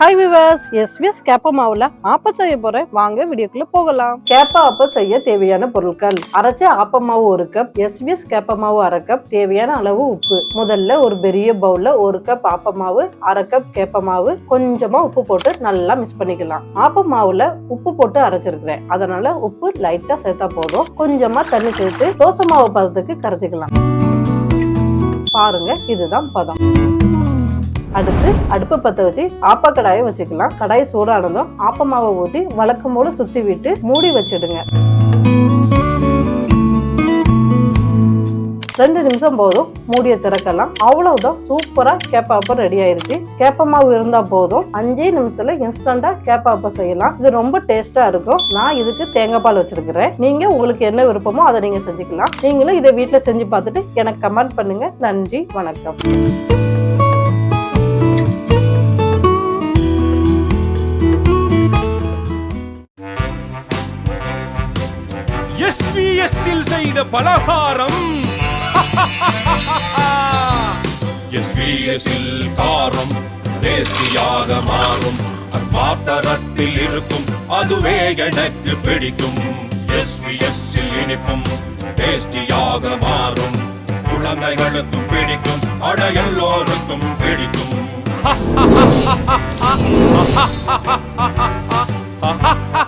Hi viewers SBS கேப்பா மாவுல ஆப்பம் செய்ய போறேன். வாங்க வீடியோக்குள்ள போகலாம். கேப்ப ஆப்ப செய்ய தேவையான பொருட்கள். அரைச்ச ஆப்ப மாவு ஒரு கப் எஸ்பிஎஸ் கேப்பா மாவு அரை கப் தேவையான அளவு உப்பு. முதல்ல ஒரு பெரிய பவுல்ல ஒரு கப் ஆப்ப மாவு அரை கப் கேப்ப மாவு கொஞ்சமா உப்பு போட்டு நல்லா மிக்ஸ் பண்ணிக்கலாம். ஆப்ப மாவுல உப்பு போட்டு அரைச்சிருக்கிறேன். அதனால உப்பு லைட்டா சேர்த்தா போதும். கொஞ்சமா தண்ணி சேர்த்து தோசை மாவு பதத்துக்கு கரைச்சிக்கலாம். பாருங்க இதுதான் பதம். அடுத்து அடுப்பை பற்ற வச்சு ஆப்பா கடாயை வச்சுக்கலாம். கடாய் சூடானதும் ஆப்ப மாவை ஊற்றி வழக்கம் போல சுத்தி விட்டு மூடி வச்சிடுங்க. ரெண்டு நிமிஷம் போதும் மூடியை திறக்கலாம். அவ்வளவுதான் சூப்பரா கேப்பாப்பம் ரெடி ஆயிருச்சு. கேப்ப மாவு இருந்தா போதும். அஞ்சே நிமிஷத்துல இன்ஸ்டண்டா கேப்பாப்பம் செய்யலாம். இது ரொம்ப டேஸ்டா இருக்கும். நான் இதுக்கு தேங்காய் பால் வச்சிருக்கிறேன். நீங்க உங்களுக்கு என்ன விருப்பமோ அதை நீங்க செஞ்சுக்கலாம். நீங்களும் இதை வீட்டுல செஞ்சு பார்த்துட்டு எனக்கு கமெண்ட் பண்ணுங்க. நன்றி வணக்கம். எஸ்விஎஸ்ஸில் செய்த பலகாரம். எஸ்பிஎஸ்இல் காரம் டேஸ்டியாக மாறும். அற்பாத்தரத்தில் இருக்கும். அதுவே எனக்கு பிடிக்கும். எஸ்பிஎஸ்இல் இனிப்பும் டேஸ்டியாக மாறும். குழந்தைகளுக்கும் பிடிக்கும். அட எல்லோருக்கும் பிடிக்கும். ha ha ha ha ha ha ha ha ha ha